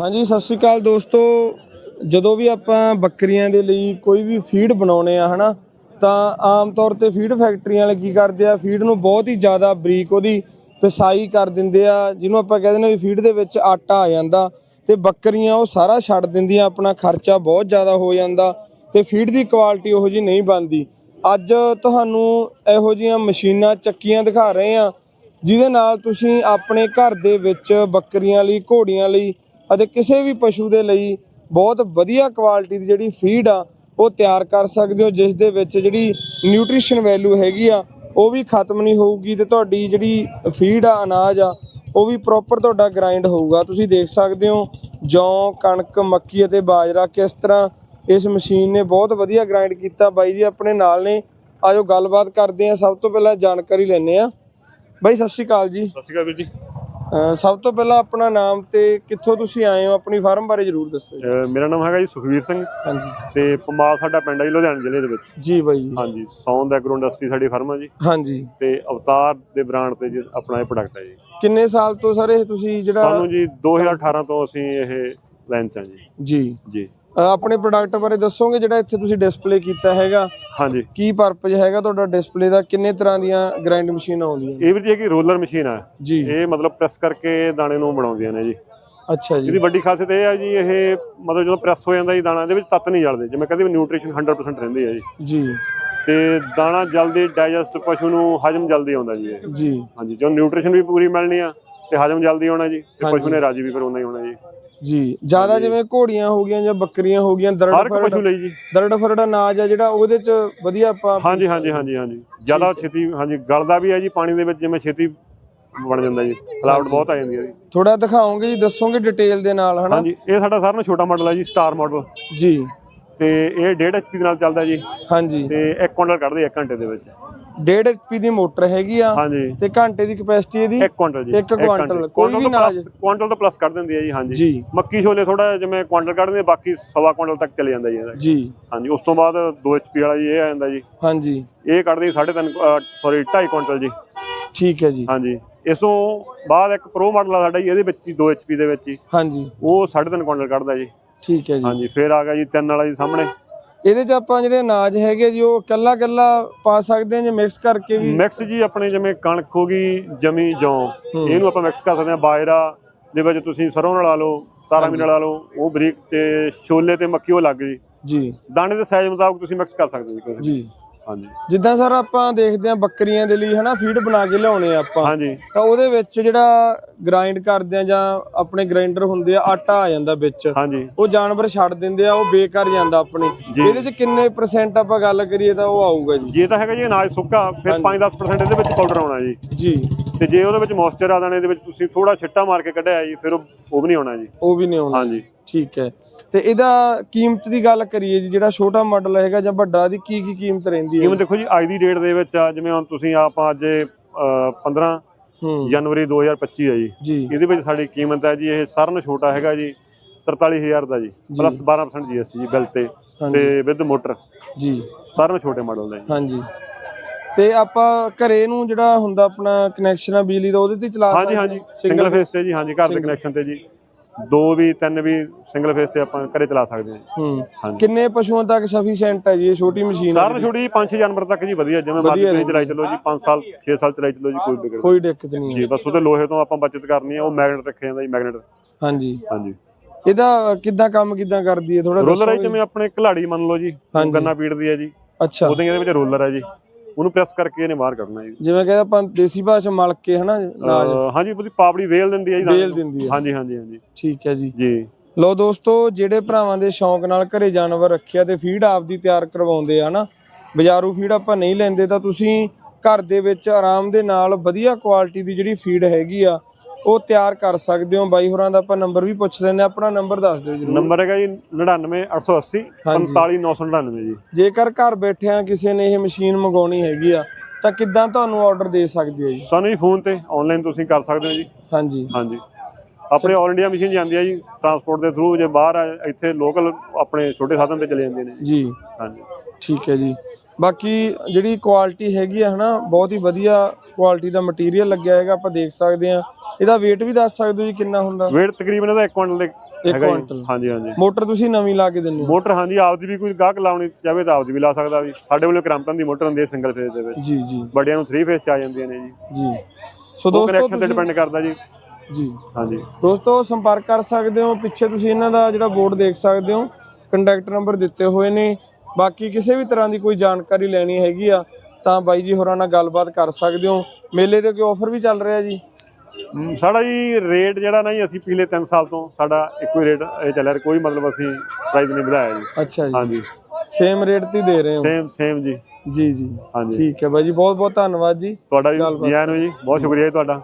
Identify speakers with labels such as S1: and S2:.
S1: ਹਾਂਜੀ, ਸਤਿ ਸ਼੍ਰੀ ਅਕਾਲ ਦੋਸਤੋ। ਜਦੋਂ ਵੀ ਆਪਾਂ ਬੱਕਰੀਆਂ ਦੇ ਲਈ ਕੋਈ ਵੀ ਫੀਡ ਬਣਾਉਨੇ ਆ ਹਨਾ, ਤਾਂ ਆਮ ਤੌਰ ਤੇ ਫੀਡ ਫੈਕਟਰੀਆਂ ਵਾਲੇ ਕੀ ਕਰਦੇ ਆ ਫੀਡ ਨੂੰ ਬਹੁਤ ਹੀ ਜ਼ਿਆਦਾ ਬਰੀਕ ਉਹਦੀ ਪਸਾਈ ਕਰ ਦਿੰਦੇ ਆ, ਜਿਹਨੂੰ ਆਪਾਂ ਕਹਿੰਦੇ ਨੇ ਵੀ ਫੀਡ ਦੇ ਵਿੱਚ ਆਟਾ ਆ ਜਾਂਦਾ ਤੇ ਬੱਕਰੀਆਂ ਉਹ ਸਾਰਾ ਛੱਡ ਦਿੰਦੀਆਂ, ਆਪਣਾ ਖਰਚਾ ਬਹੁਤ ਜ਼ਿਆਦਾ ਹੋ ਜਾਂਦਾ ਤੇ ਫੀਡ ਦੀ ਕੁਆਲਿਟੀ ਉਹੋ ਜੀ ਨਹੀਂ ਬਣਦੀ। ਅੱਜ ਤੁਹਾਨੂੰ ਇਹੋ ਜੀਆਂ ਮਸ਼ੀਨਾਂ ਚੱਕੀਆਂ ਦਿਖਾ ਰਹੇ ਆ ਜਿਹਦੇ ਨਾਲ ਤੁਸੀਂ ਆਪਣੇ ਘਰ ਦੇ ਵਿੱਚ ਬੱਕਰੀਆਂ ਲਈ, ਘੋੜੀਆਂ ਲਈ ਅਤੇ ਕਿਸੇ ਵੀ ਪਸ਼ੂ ਦੇ ਲਈ ਬਹੁਤ ਵਧੀਆ ਕੁਆਲਿਟੀ ਦੀ ਜਿਹੜੀ ਫੀਡ ਆ, ਉਹ ਤਿਆਰ ਕਰ ਸਕਦੇ ਹੋ, ਜਿਸ ਦੇ ਵਿੱਚ ਜਿਹੜੀ ਨਿਊਟ੍ਰੀਸ਼ਨ ਵੈਲਿਊ ਹੈਗੀ ਆ, ਉਹ ਵੀ ਖਤਮ ਨਹੀਂ ਹੋਊਗੀ ਤੇ ਤੁਹਾਡੀ ਜਿਹੜੀ ਫੀਡ ਆ, ਅਨਾਜ ਆ, ਉਹ ਵੀ ਪ੍ਰੋਪਰ ਤੁਹਾਡਾ ਗ੍ਰਾਈਂਡ ਹੋਊਗਾ। ਤੁਸੀਂ ਦੇਖ ਸਕਦੇ ਹੋ, ਜੌਂ, ਕਣਕ, ਮੱਕੀ ਅਤੇ ਬਾਜਰਾ ਕਿਸ ਤਰ੍ਹਾਂ ਇਸ ਮਸ਼ੀਨ ਨੇ ਬਹੁਤ ਵਧੀਆ ਗ੍ਰਾਈਂਡ ਕੀਤਾ। ਬਾਈ ਜੀ, ਆਪਣੇ ਨਾਲ ਨੇ। ਆਜੋ ਗੱਲਬਾਤ ਕਰਦੇ ਆ ਸਭ ਤੋਂ ਪਹਿਲਾਂ ਜਾਣਕਾਰੀ ਲੈਣੇ ਆ ਬਾਈ, ਸਤਿ ਸ਼੍ਰੀ ਅਕਾਲ ਜੀ।
S2: ਸਤਿ ਸ਼੍ਰੀ ਅਕਾਲ ਵੀਰ ਜੀ।
S1: ਸਭ ਤੋਂ ਪਹਿਲਾਂ ਆਪਣਾ ਨਾਮ ਤੇ ਕਿੱਥੋਂ ਤੁਸੀਂ ਆਏ ਹੋ? ਆਪਣੀ ਫਾਰਮ ਬਾਰੇ ਜਰੂਰ ਦੱਸੋ ਜੀ।
S2: ਅਹ ਮੇਰਾ ਨਾਮ ਹੈਗਾ ਜੀ ਸੁਖਵੀਰ ਸਿੰਘ।
S1: ਹਾਂਜੀ।
S2: ਤੇ ਪਮਾਲ ਸਾਡਾ ਪਿੰਡ ਹੈ ਜੀ ਲੁਧਿਆਣਾ ਜ਼ਿਲ੍ਹੇ ਦੇ ਵਿੱਚ।
S1: ਜੀ ਬਾਈ ਜੀ।
S2: ਹਾਂਜੀ ਸੌਂਦ ਐਗਰੋ ਇੰਡਸਟਰੀ ਸਾਡੀ ਫਰਮ ਹੈ ਜੀ।
S1: ਹਾਂਜੀ।
S2: ਤੇ ਅਵਤਾਰ ਦੇ ਬ੍ਰਾਂਡ ਤੇ ਜੀ ਆਪਣਾ ਇਹ ਪ੍ਰੋਡਕਟ ਹੈ ਜੀ।
S1: ਕਿੰਨੇ ਸਾਲ ਤੋਂ ਸਰ ਇਹ ਤੁਸੀਂ ਜਿਹੜਾ
S2: ਸਾਨੂੰ ਜੀ 2018 ਤੋਂ ਅਸੀਂ ਇਹ ਲਾਈਨ ਚ ਹਾਂ ਜੀ।
S1: ਜੀ।
S2: ਜੀ।
S1: ਆਪਣੇ ਪ੍ਰੋਡਕਟ ਬਾਰੇ ਦੱਸੋਗੇ ਜਿਹੜਾ ਇੱਥੇ ਤੁਸੀਂ ਡਿਸਪਲੇ ਕੀਤਾ ਹੈਗਾ?
S2: ਹਾਂਜੀ।
S1: ਕੀ ਪਰਪਸ ਹੈਗਾ ਤੁਹਾਡਾ ਡਿਸਪਲੇ ਦਾ? ਕਿੰਨੇ ਤਰ੍ਹਾਂ ਦੀਆਂ ਗ੍ਰਾਈਂਡ ਮਸ਼ੀਨਾਂ ਆਉਂਦੀਆਂ?
S2: ਇਹ ਵੀ ਜੀ ਕਿ ਰੋਲਰ ਮਸ਼ੀਨ ਹੈ
S1: ਜੀ।
S2: ਇਹ ਮਤਲਬ ਪ੍ਰੈਸ ਕਰਕੇ ਦਾਣੇ ਨੂੰ ਬਣਾਉਂਦੀਆਂ ਨੇ ਜੀ।
S1: ਅੱਛਾ ਜੀ।
S2: ਇਹਦੀ ਵੱਡੀ ਖਾਸੀਅਤ ਇਹ ਹੈ ਜੀ ਇਹ ਮਤਲਬ ਜਦੋਂ ਪ੍ਰੈਸ ਹੋ ਜਾਂਦਾ ਜੀ ਦਾਣਾ ਇਹਦੇ ਵਿੱਚ ਤੱਤ ਨਹੀਂ ਜਲਦੇ। ਜਿਵੇਂ ਕਹਿੰਦੇ ਨਿਊਟ੍ਰੀਸ਼ਨ 100% ਰਹਿੰਦੀ ਹੈ ਜੀ।
S1: ਜੀ।
S2: ਤੇ ਦਾਣਾ ਜਲਦੀ ਡਾਈਜੈਸਟ ਪਸ਼ੂ ਨੂੰ ਹਜਮ ਜਲਦੀ ਆਉਂਦਾ ਜੀ ਇਹ।
S1: ਜੀ।
S2: ਹਾਂਜੀ ਜੋ ਨਿਊਟ੍ਰੀਸ਼ਨ ਵੀ ਪੂਰੀ ਮਿਲਣੀ ਆ ਤੇ ਹਜਮ ਜਲਦੀ ਆਉਣਾ ਜੀ ਤੇ। ਪਸ਼ੂ ਨੇ ਰਾਜੀ ਵੀ ਫਿਰ ਉਹਨਾਂ ਹੀ ਹੋਣਾ ਜੀ।
S1: ਜੀ ਜ਼ਿਆਦਾ ਜਿਵੇਂ ਘੋੜੀਆਂ ਹੋ ਗਈਆਂ ਜਾਂ ਬੱਕਰੀਆਂ ਹੋ ਗਈਆਂ
S2: ਹਰ
S1: ਦਰੜ
S2: ਇੱਕ ਪਸ਼ੂ ਲਈ ਜੀ।
S1: ਦਰੜ ਫਰੜ ਅਨਾਜ ਆ ਜਿਹੜਾ ਉਹਦੇ ਚ ਵਧੀਆ ਆਪਾਂ
S2: ਹਾਂਜੀ ਹਾਂਜੀ ਹਾਂਜੀ ਹਾਂਜੀ। ਜ਼ਿਆਦਾ ਛੇਤੀ ਹਾਂਜੀ ਗਲਦਾ ਵੀ ਹੈ ਜੀ ਪਾਣੀ ਦੇ ਵਿੱਚ ਜਿਵੇਂ ਛੇਤੀ ਬਣ ਜਾਂਦਾ ਜੀ। ਫਲਾਵਟ ਬਹੁਤ ਆ ਜਾਂਦੀ ਹੈ ਜੀ।
S1: ਥੋੜਾ ਦਿਖਾਓਗੇ ਜੀ ਦੱਸੋਗੇ ਡਿਟੇਲ ਦੇ ਨਾਲ ਹਨਾ?
S2: ਹਾਂਜੀ ਇਹ ਸਾਡਾ ਸਾਰਿਆਂ ਨਾਲੋਂ ਛੋਟਾ ਮਾਡਲ ਹੈ ਜੀ ਸਟਾਰ ਮਾਡਲ
S1: ਜੀ।
S2: ਤੇ ਇਹ 1.5 ਐਚਪੀ ਦੇ ਨਾਲ ਚੱਲਦਾ ਜੀ।
S1: ਹਾਂਜੀ।
S2: ਤੇ 1 ਕੁਇੰਟਲ ਕੱਢਦੇ 1 ਘੰਟੇ ਦੇ ਵਿੱਚ।
S1: 1.5 ਐਚਪੀ ਦੀ ਮੋਟਰ ਹੈਗੀ ਆ
S2: ਹਾਂਜੀ।
S1: ਤੇ ਘੰਟੇ ਦੀ ਕਪੈਸਿਟੀ ਇਹਦੀ
S2: 1 ਕੁਇੰਟਲ ਜੀ।
S1: ਇੱਕ ਕੁਆਂਟਲ, ਕੋਈ ਵੀ ਨਾਜ।
S2: ਕੁਇੰਟਲ ਤੋਂ ਪਲੱਸ ਕੱਢ ਦਿੰਦੀ ਹੈ ਜੀ ਹਾਂਜੀ।
S1: ਜੀ।
S2: ਮੱਕੀ ਛੋਲੇ ਥੋੜਾ ਜਿਵੇਂ ਕੁਇੰਟਲ ਕੱਢਦੇ ਬਾਕੀ ਸਵਾ ਕੁਇੰਟਲ ਤੱਕ ਚਲੇ ਜਾਂਦਾ ਜੀ ਇਹਦਾ।
S1: ਜੀ।
S2: ਹਾਂਜੀ ਉਸ ਤੋਂ ਬਾਅਦ 2 ਐਚਪੀ ਵਾਲਾ ਜੀ ਇਹ ਆ ਜਾਂਦਾ ਜੀ।
S1: ਹਾਂਜੀ।
S2: ਇਹ ਕੱਢਦੇ 3.5 ਸੌਰੀ 2.5 ਕੁਇੰਟਲ ਜੀ।
S1: ਠੀਕ ਹੈ ਜੀ।
S2: ਹਾਂਜੀ। ਇਸ ਤੋਂ ਬਾਅਦ ਇੱਕ ਪ੍ਰੋ ਮਾਡਲ ਆ ਸਾਡਾ ਜੀ ਇਹਦੇ ਵਿੱਚ ਹੀ 2 ਐਚਪੀ ਦੇ ਵਿੱਚ ਹੀ।
S1: ਹਾਂਜੀ।
S2: ਉਹ 3.5 ਕੁਇੰਟਲ ਕੱਢਦਾ ਜੀ।
S1: ਠੀਕ ਹੈ ਜੀ।
S2: ਹਾਂਜੀ ਫਿਰ ਆ ਗਿਆ ਜੀ ਤਿੰਨ ਵਾਲਾ ਜੀ ਸਾਹਮਣੇ।
S1: ਇਹਦੇ ਚ ਆਪਾਂ ਜਿਹੜੇ ਅਨਾਜ ਹੈਗੇ ਜੀ ਉਹ ਕੱਲਾ ਕੱਲਾ ਪਾ ਸਕਦੇ ਹਾਂ ਜਾਂ ਮਿਕਸ ਕਰਕੇ ਵੀ?
S2: ਮਿਕਸ ਜੀ ਆਪਣੇ ਜਿਵੇਂ ਕਣਕ ਹੋ ਗਈ ਜਮੀ ਜੌਂ ਇਹਨੂੰ ਆਪਾਂ ਮਿਕਸ ਕਰ ਸਕਦੇ ਹਾਂ ਬਾਜਰਾ ਦੇ ਵਿੱਚ ਤੁਸੀਂ ਸਰੋਂ ਨਾਲ ਲਾ ਲਓ ਤਾਰਾ ਵੀ ਨਾਲ ਲਾ ਲਓ ਉਹ ਬਰੀਕ ਤੇ ਛੋਲੇ ਤੇ ਮੱਕੀ ਉਹ ਲੱਗ ਜੀ
S1: ਜੀ।
S2: ਦਾਣੇ ਦੇ ਸਾਈਜ਼ ਮੁਤਾਬਕ ਤੁਸੀਂ ਮਿਕਸ ਕਰ ਸਕਦੇ ਹੋ। ਜੀ। ਹਾਂਜੀ।
S1: ਜਿੱਦਾਂ ਸਰ ਆਪਾਂ ਦੇਖਦੇ ਹਾਂ ਬੱਕਰੀਆਂ ਦੇ ਲਈ ਹਨਾ ਫੀਡ ਬਣਾ ਕੇ ਲਿਆਉਣੇ ਆ ਆਪਾਂ
S2: ਹਾਂਜੀ।
S1: ਤਾਂ ਉਹਦੇ ਵਿੱਚ ਜਿਹੜਾ ਗ੍ਰਾਈਂਡ ਕਰਦੇ ਆ ਜਾਂ ਆਪਣੇ ਗ੍ਰਾਈਂਡਰ ਹੁੰਦੇ ਆ ਆਟਾ ਆ ਜਾਂਦਾ ਵਿੱਚ।
S2: ਹਾਂਜੀ।
S1: ਉਹ ਜਾਨਵਰ ਛੱਡ ਦਿੰਦੇ ਆ ਉਹ ਬੇਕਾਰ ਜਾਂਦਾ ਆਪਣੇ। ਇਹਦੇ ਚ ਕਿੰਨੇ ਪਰਸੈਂਟ ਆਪਾਂ ਗੱਲ ਕਰੀਏ ਤਾਂ ਉਹ ਆਊਗਾ ਜੀ।
S2: ਜੇ ਤਾਂ ਹੈਗਾ ਜੀ ਅਨਾਜ ਸੁੱਕਾ ਫਿਰ 5-10% ਇਹਦੇ ਵਿੱਚ ਪਾਊਡਰ ਆਉਣਾ ਜੀ।
S1: ਜੀ।
S2: ਤੇ ਜੇ ਉਹਦੇ ਵਿੱਚ ਮੋਇਸਚਰ ਆ ਦਾਣੇ ਦੇ ਵਿੱਚ ਤੁਸੀਂ ਥੋੜਾ ਛਿੱਟਾ ਮਾਰ ਕੇ ਕੱਢਿਆ ਜੀ ਫਿਰ ਉਹ ਉਹ ਵੀ ਨਹੀਂ ਆਉਣਾ ਜੀ।
S1: ਉਹ ਵੀ ਨਹੀਂ ਆਉਂਦਾ
S2: ਹਾਂਜੀ।
S1: ਠੀਕ ਹੈ। ਤੇ ਇਹਦਾ ਕੀਮਤ ਦੀ ਗੱਲ ਕਰੀਏ ਜੀ ਜਿਹੜਾ ਛੋਟਾ ਮਾਡਲ ਹੈਗਾ ਜਾਂ ਵੱਡਾ ਦੀ ਕੀ ਕੀ ਕੀਮਤ ਰਹਿੰਦੀ ਹੈ?
S2: ਜਿਵੇਂ ਦੇਖੋ ਜੀ ਅੱਜ ਦੀ ਡੇਟ ਦੇ ਵਿੱਚ ਆ ਜਿਵੇਂ ਹੁਣ ਤੁਸੀਂ ਆਪਾਂ ਅੱਜ ਇਹ, ਅਹ, 15
S1: ਹੂੰ।
S2: ਜਨਵਰੀ 2025 ਹੈ ਜੀ।
S1: ਜੀ।
S2: ਇਹਦੇ ਵਿੱਚ ਸਾਡੀ ਕੀਮਤ ਹੈ ਜੀ ਇਹ ਸਾਰਿਆਂ ਨਾਲੋਂ ਛੋਟਾ ਹੈਗਾ ਜੀ 43000 ਦਾ ਜੀ ਪਲੱਸ 12% ਜੀਐਸਟੀ ਜੀ ਬਿੱਲ ਤੇ।
S1: ਹਾਂਜੀ।
S2: ਤੇ ਵਿਦ ਮੋਟਰ
S1: ਜੀ।
S2: ਸਾਰਿਆਂ ਛੋਟੇ ਮਾਡਲ ਦਾ ਜੀ।
S1: ਹਾਂਜੀ। ਤੇ ਆਪਾਂ ਘਰੇ ਨੂੰ ਜਿਹੜਾ ਹੁੰਦਾ ਆਪਣਾ ਕਨੈਕਸ਼ਨ ਆ ਬਿਜਲੀ ਦਾ ਉਹਦੇ ਤੇ ਚਲਾ
S2: ਹਾਂਜੀ ਹਾਂਜੀ? ਸਿੰਗਲ ਫੇਸ ਤੇ ਜੀ ਹਾਂਜੀ ਘਰ ਦੇ ਕਨੈਕਸ਼ਨ ਤੇ ਜੀ। ਦੋ ਵੀ ਤਿੰਨ ਵੀ ਸਿੰਗਲ ਫੇਸ ਤੇ ਆਪਾਂ ਘਰੇ ਚਲਾ ਸਕਦੇ ਹਾਂ
S1: ਕਿੰਨੇ ਪਸ਼ੂਆਂ ਤੱਕ ਸਫੀਸ਼ੀਐਂਟ ਹੈ ਜੀ? ਇਹ ਛੋਟੀ ਮਸ਼ੀਨ
S2: ਸਾਰਿਆਂ ਨਾਲੋਂ ਛੋਟੀ 5-6 ਜਾਨਵਰ ਤੱਕ ਜੀ ਵਧੀਆ ਜਿਵੇਂ ਮਰਜ਼ੀ ਤੁਸੀਂ ਚਲਾਈ ਚੱਲੋ ਜੀ 5 ਸਾਲ 6 ਸਾਲ ਚਲਾਈ ਚੱਲੋ ਜੀ ਕੋਈ ਦਿੱਕਤ
S1: ਕੋਈ ਦਿੱਕਤ ਨਹੀਂ
S2: ਜੀ ਬਸ ਉਹਦੇ ਲੋਹੇ ਤੋਂ ਆਪਾਂ ਬਚਤ ਕਰਨੀ ਹੈ ਉਹ ਮੈਗਨੇਟ ਰੱਖਿਆ ਜਾਂਦਾ ਜੀ ਮੈਗਨੇਟ
S1: ਹਾਂਜੀ।
S2: ਹਾਂਜੀ।
S1: ਇਹਦਾ ਕਿੱਦਾਂ ਕੰਮ ਕਿੱਦਾਂ ਕਰਦੀ ਹੈ? ਥੋੜਾ
S2: ਰੋਲਰ ਹੈ ਜਿਵੇਂ ਆਪਣੇ ਘਲਾੜੀ ਮੰਨ ਲਓ ਜੀ। ਗੰਨਾ ਪੀੜਦੀ ਹੈ ਜੀ।
S1: ਅੱਛਾ।
S2: ਉਹਦੇ ਇਹਦੇ ਵਿੱਚ ਰੋਲਰ ਹੈ ਜੀ। ਉਹਨੂੰ ਪ੍ਰੈਸ ਕਰਕੇ ਇਹਨੇ ਬਾਹਰ ਕੱਢਣਾ ਜੀ।
S1: ਜਿਵੇਂ ਕਹਿੰਦੇ ਆਪਾਂ ਦੇਸੀ ਭਾਸ਼ਾ ਮਲ ਕੇ ਹਨਾ ਨਾਜ
S2: ਅਹ ਹਾਂਜੀ ਉਹਦੀ ਪਾਪੜੀ ਵੇਲ ਦਿੰਦੀ ਹੈ ਜੀ
S1: ਵੇਲ ਦਿੰਦੀ ਹੈ
S2: ਹਾਂਜੀ ਹਾਂਜੀ ਹਾਂਜੀ।
S1: ਠੀਕ ਹੈ ਜੀ।
S2: ਜੀ।
S1: ਲੋ ਦੋਸਤੋ ਜਿਹੜੇ ਭਰਾਵਾਂ ਦੇ ਸ਼ੌਂਕ ਨਾਲ ਘਰੇ ਜਾਨਵਰ ਰੱਖਿਆ ਤੇ ਫੀਡ ਆਪਦੀ ਤਿਆਰ ਕਰਵਾਉਂਦੇ ਆ ਨਾ ਬਾਜ਼ਾਰੂ ਫੀਡ ਆਪਾਂ ਨਹੀਂ ਲੈਂਦੇ ਤਾਂ ਤੁਸੀਂ ਘਰ ਦੇ ਵਿੱਚ ਆਰਾਮ ਦੇ ਨਾਲ ਵਧੀਆ ਕੁਆਲਿਟੀ ਦੀ ਜਿਹੜੀ ਫੀਡ ਹੈਗੀ ਆ ਉਹ ਤਿਆਰ ਕਰ ਸਕਦੇ ਹੋ। ਬਾਈ ਹੋਰਾਂ ਦਾ ਆਪਾਂ ਨੰਬਰ ਵੀ ਪੁੱਛ ਹਾਂ। ਆਪਣਾ ਨੰਬਰ ਦੱਸ ਦਿਓ ਜਰੂਰ।
S2: ਨੰਬਰ ਹੈਗਾ ਜੀ 99880
S1: ਹਾਂਜੀ।
S2: 45999 ਜੀ।
S1: ਜੇਕਰ ਘਰ ਬੈਠਿਆਂ ਕਿਸੇ ਨੇ ਇਹ ਮਸ਼ੀਨ ਮੰਗਾਉਣੀ ਹੈਗੀ ਆ ਤਾਂ ਕਿੱਦਾਂ ਤੁਹਾਨੂੰ ਆਰਡਰ ਦੇ ਸਕਦੇ ਆ ਜੀ?
S2: ਸਾਨੂੰ ਜੀ ਫੋਨ ਤੇ ਆਨਲਾਈਨ ਤੁਸੀਂ ਕਰ ਸਕਦੇ ਹੋ ਜੀ।
S1: ਹਾਂਜੀ।
S2: ਹਾਂਜੀ। ਆਪਣੇ ਆਲ ਇੰਡੀਆ ਮਸ਼ੀਨ ਜਾਂਦੀ ਹੈ ਜੀ ਟਰਾਂਸਪੋਰਟ ਦੇ ਥਰੂ ਜੇ ਬਾਹਰ ਆ, ਇੱਥੇ ਲੋਕਲ ਆਪਣੇ ਛੋਟੇ ਸਾਧਨ ਤੇ ਚਲੇ ਜਾਂਦੇ ਨੇ। ਜੀ। ਹਾਂਜੀ।
S1: ਠੀਕ ਹੈ ਜੀ। ਬਾਕੀ ਜਿਹੜੀ ਕੁਆਲਿਟੀ ਹੈਗੀ ਆ ਹਨਾ ਬਹੁਤ ਹੀ ਵਧੀਆ ਕੁਆਲਿਟੀ ਦਾ ਮਟੀਰੀਅਲ ਲੱਗਿਆ ਹੈਗਾ ਆਪਾਂ ਦੇਖ ਸਕਦੇ ਆ ਇਹਦਾ weight ਵੀ ਦੱਸ ਸਕਦੇ ਹੋ ਜੀ ਕਿੰਨਾ ਹੁੰਦਾ?
S2: weight ਤਕਰੀਬਨ ਇਹਦਾ 1 ਕੁਇੰਟਲ ਦੇ
S1: ਇੱਕ
S2: ਹੈਗਾ ਜੀ।
S1: ਕੁਆਂਟਲ
S2: ਹਾਂਜੀ ਹਾਂਜੀ।
S1: ਮੋਟਰ ਤੁਸੀਂ ਨਵੀਂ ਲਾ ਕੇ ਦਿੰਦੇ ਹੋ?
S2: ਮੋਟਰ ਹਾਂਜੀ ਆਪਦੀ ਵੀ ਕੋਈ ਗਾਹਕ ਲਾਉਣੀ ਚਾਹੇ ਤਾਂ ਆਪਦੀ ਵੀ ਲਾ ਸਕਦਾ ਵੀ। ਸਾਡੇ ਕੋਲ ਕ੍ਰਾਂਪਟਨ ਦੀ ਮੋਟਰ ਹੁੰਦੀ ਹੈ ਸਿੰਗਲ ਫੇਜ਼ ਦੇ ਵਿੱਚ।
S1: ਜੀ ਜੀ।
S2: ਵੱਡਿਆਂ ਨੂੰ 3 ਫੇਜ਼ ਚ ਆ ਜਾਂਦੀਆਂ ਨੇ ਜੀ।
S1: ਜੀ। ਸੋ
S2: ਉਹ
S1: ਦੋਸਤੋ
S2: ਕਨੈਕਸ਼ਨ ਤੇ
S1: ਤੁਸੀਂ
S2: ਡਿਪੈਂਡ ਕਰਦਾ ਜੀ।
S1: ਜੀ।
S2: ਹਾਂਜੀ।
S1: ਦੋਸਤੋ ਸੰਪਰਕ ਕਰ ਸਕਦੇ ਹੋ। ਪਿੱਛੇ ਤੁਸੀਂ ਇਹਨਾਂ ਦਾ ਜਿਹੜਾ ਬੋਰਡ ਦੇਖ ਸਕਦੇ ਹੋ। ਕੰਟੈਕਟ ਨੰਬਰ ਦਿੱਤੇ ਹੋਏ ਨੇ। ਬਾਕੀ ਕਿਸੇ ਵੀ ਤਰ੍ਹਾਂ ਦੀ ਕੋਈ ਜਾਣਕਾਰੀ ਲੈਣੀ ਹੈਗੀ ਆ ਤਾਂ ਬਾਈ ਜੀ ਹੋਰਾਂ ਨਾਲ ਗੱਲਬਾਤ ਕਰ ਸਕਦੇ ਹੋ। ਮੇਲੇ ਤੇ ਕੋਈ ਆਫਰ ਵੀ ਚੱਲ ਰਿਹਾ ਜੀ?
S2: ਸਾਡਾ ਜੀ ਰੇਟ ਜਿਹੜਾ ਨਾ ਜੀ ਅਸੀਂ ਪਿਛਲੇ 3 ਸਾਲ ਤੋਂ ਸਾਡਾ ਇੱਕੋ ਹੀ ਰੇਟ ਇਹ ਚੱਲ ਰਿਹਾ ਕੋਈ ਮਤਲਬ ਅਸੀਂ ਪ੍ਰਾਈਸ ਨਹੀਂ ਵਧਾਇਆ ਜੀ।
S1: ਅੱਛਾ ਜੀ।
S2: ਹਾਂਜੀ।
S1: ਸੇਮ ਰੇਟ ਤੇ ਹੀ ਦੇ ਰਹੇ ਹੋ?
S2: ਸੇਮ ਸੇਮ ਜੀ।
S1: ਜੀ ਜੀ।
S2: ਹਾਂਜੀ।
S1: ਠੀਕ ਹੈ ਬਾਈ ਜੀ ਬਹੁਤ ਬਹੁਤ ਧੰਨਵਾਦ ਜੀ।
S2: ਤੁਹਾਡਾ ਵੀ
S1: ਗੱਲਬਾਤ
S2: ਜੀ ਆਇਆਂ ਨੂੰ ਜੀ ਬਹੁਤ ਸ਼ੁਕਰੀਆ ਜੀ ਤੁਹਾਡਾ।